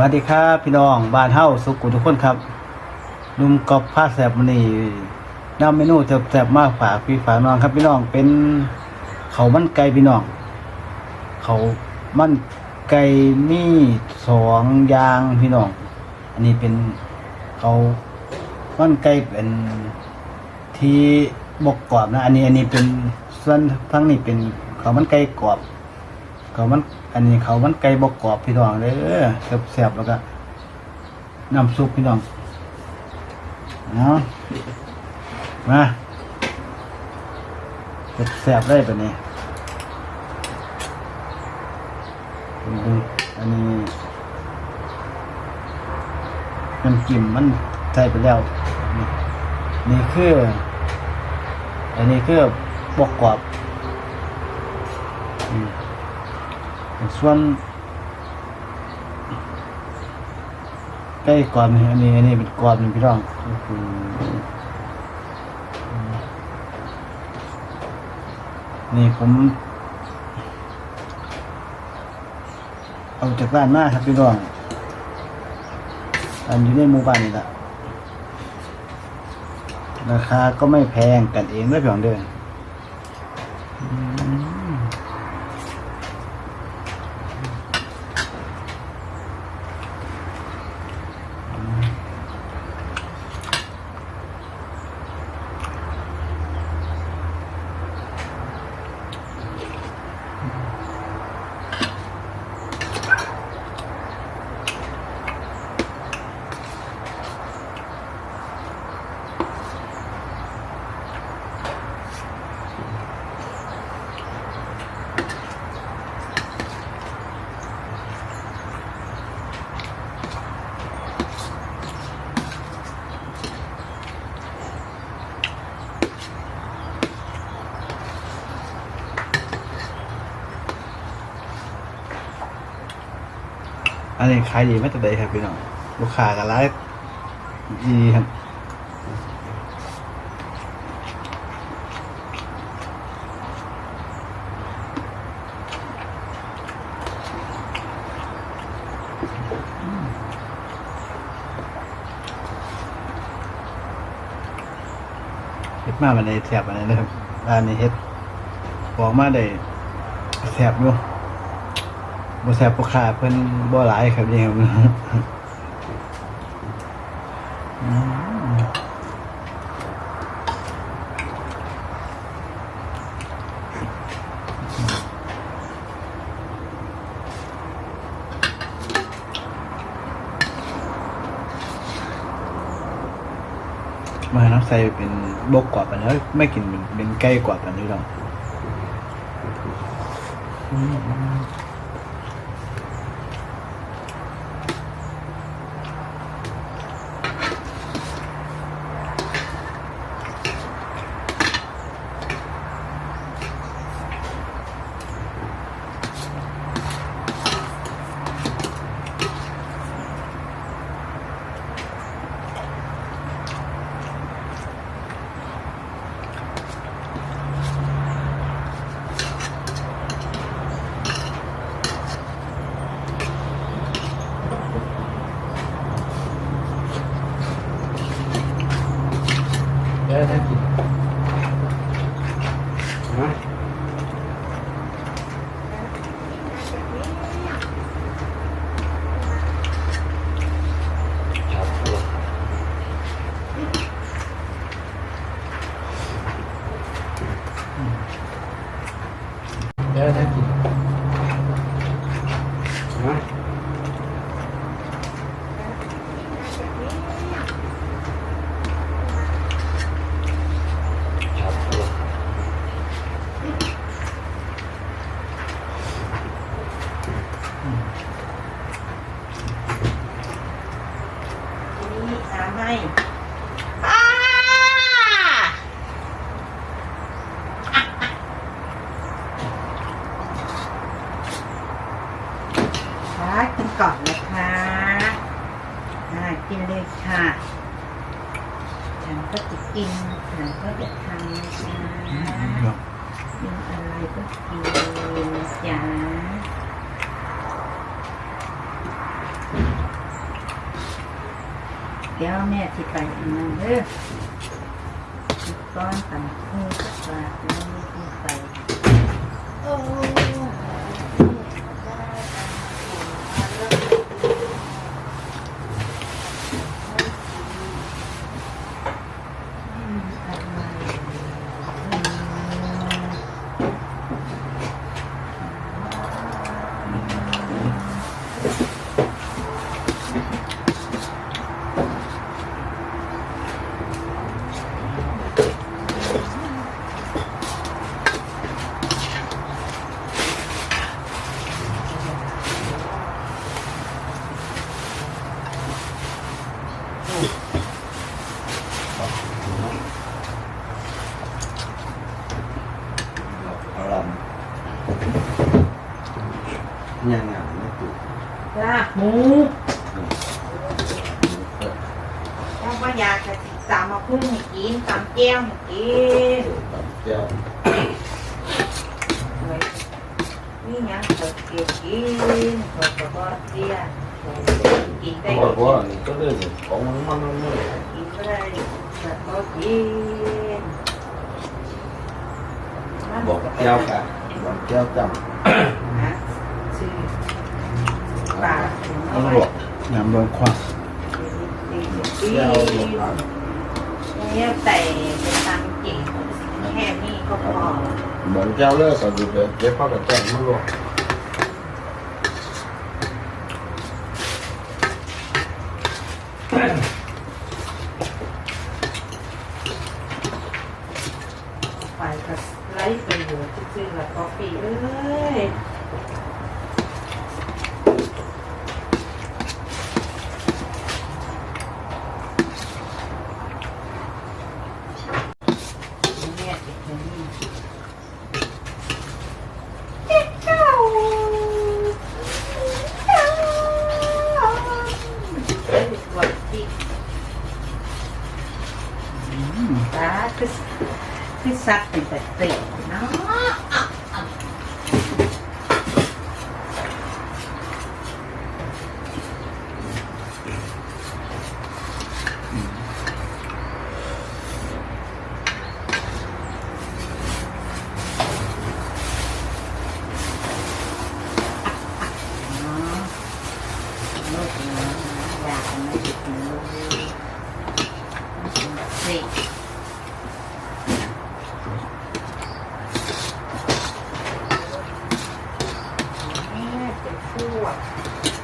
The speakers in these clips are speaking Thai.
วัสดีครับ พี่น้องบ้านเฮาสุกุทุกคนครับลุมกอบผ้าแสบมันนี่นำเมนูแสบๆมากฝากพี่ฝากน้องครับ พี่น้องเป็นเขามันไก่พี่น้องเขามันไก่มีสองยางพี่น้อง อันนี้เป็นเขามันไก่เป็นที่บกกรอบนะ อันนี้อันนี้เป็นส่วนทั้งนี้เป็นเขามันไก่กรอบ เขามัน อันนี้เขามันไก่บกกรอบพี่น้องเลยแซ่บๆแล้วก็น้ำซุปพี่น้องเนาะมาแซ่บได้ปะเนี่ยดูอันนี้น้ำจิ้มมันใส่ไปแล้ว นี่นี่คือ อันนี้คือบกกรอบอืม ส่วนใกล้กรอบนี่อันนี้อันนี้เป็นกรอบนี่พี่น้องนี่ผมเอาจากร้านมาครับพี่น้องอันอยู่ในหมู่บ้านนี่แหละราคาก็ไม่แพงกันเองด้วยพี่น้องเด้อ นนี้ขายดีไม่แต่ใดครับพี่น้องลูกค้ากันไลฟ์ดีครับเฮ็ดมามันในแถบอันนี้นะครับร้านนี้เฮ็ดบอกมาได้แถบอยู่ บ่แซ่บบ่ค่าเพิ่นบ่หลายครับเนี่ครับมาน้ำใส่เป็นบกกว่าปันแล้วไม่กินเป็นเป็นไก่กว่าปันนี้หรอก อืมเดี๋ยวถ้ากินนะ ครับตัวเดี๋ยวถ้ากินนะครับตัว นี่น้ำ ให้อ้าค่ะกินก่อนนะคะอ่ากินเลยค่ะฉันก็จะกินฉันก็จะทำนะคะกินอะไรก็กินจ้า เดี๋ยวแม่ที่ไปอีกนึงเด้อก้อนตำคู่กับปลาแล้วไม่ทีไปโอ้ลำ ยังไงไม่ถูกลาบหมูถ้ว่าอยากจะติดตามมาพุ่งให้กินตำแก้วให้กินตับแก้วนี่ยังเปิดเกี่ยวกินเปิดกระบอกเตี้ยกินได้บอกว่านี่ก็เลยของมันมันมันกินได้กระบอกกินบอกแก้วกัน บอกแก้วจนะชื่อปลาำต้องหลวกน้ำโดนควักกินเนี่ยแต่เป็นตังเก่งแค่นี้ก็พอเหมือนแก้วเลิกก็ดูเลยเก็บผ้ากระแจมันหลวก ไปก็ไล่ไปอยู่ซื่อๆแบบกาแฟเอ้ย เนี่ยเด็กคนนี้เด็กเจ้าเจ้าเอ้ยหวัดดี ตาคือคือสัตว์เป็นแต่เตะเนาะเนาะลูกเนาะอยากมาติดลูกสิ แม่เป็นผู้อะ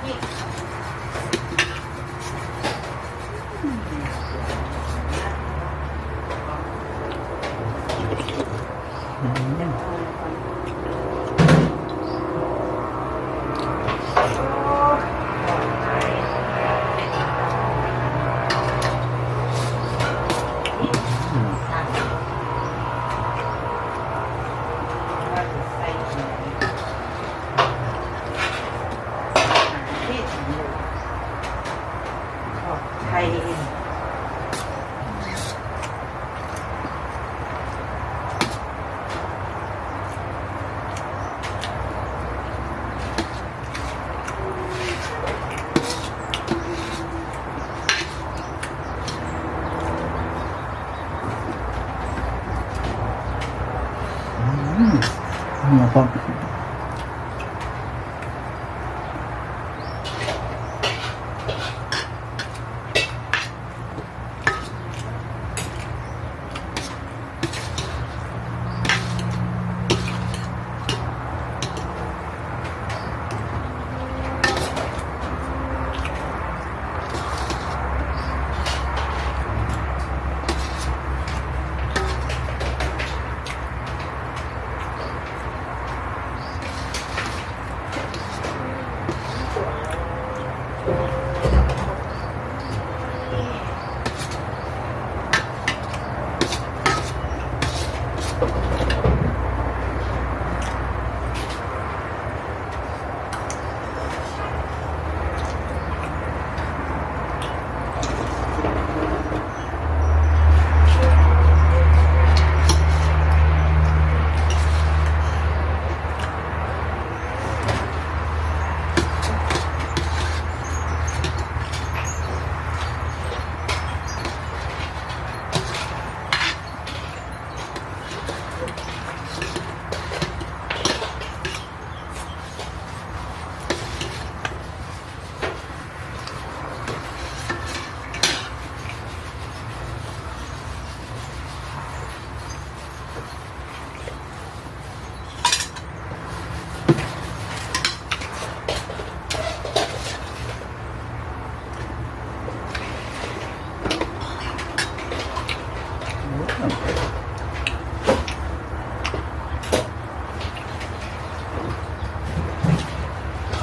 นี่ว่าจะใส่ไหน ที่ถึงอยู่ขอบไทยเองอืม หัวคว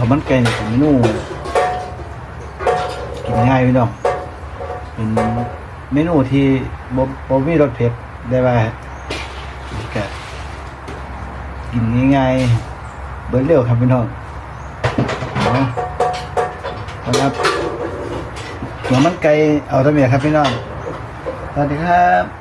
มันไก่เป็นเมนูกินง่ายพี่น้องเป็นเมนูที่บ่บ่มีรสเผ็ดได้ว่าก็กินง่ายๆเบิดเร็วครับพี่น้องนะครับหัวมันไก่เอาทำไมครับพี่น้องสวัสดีครับ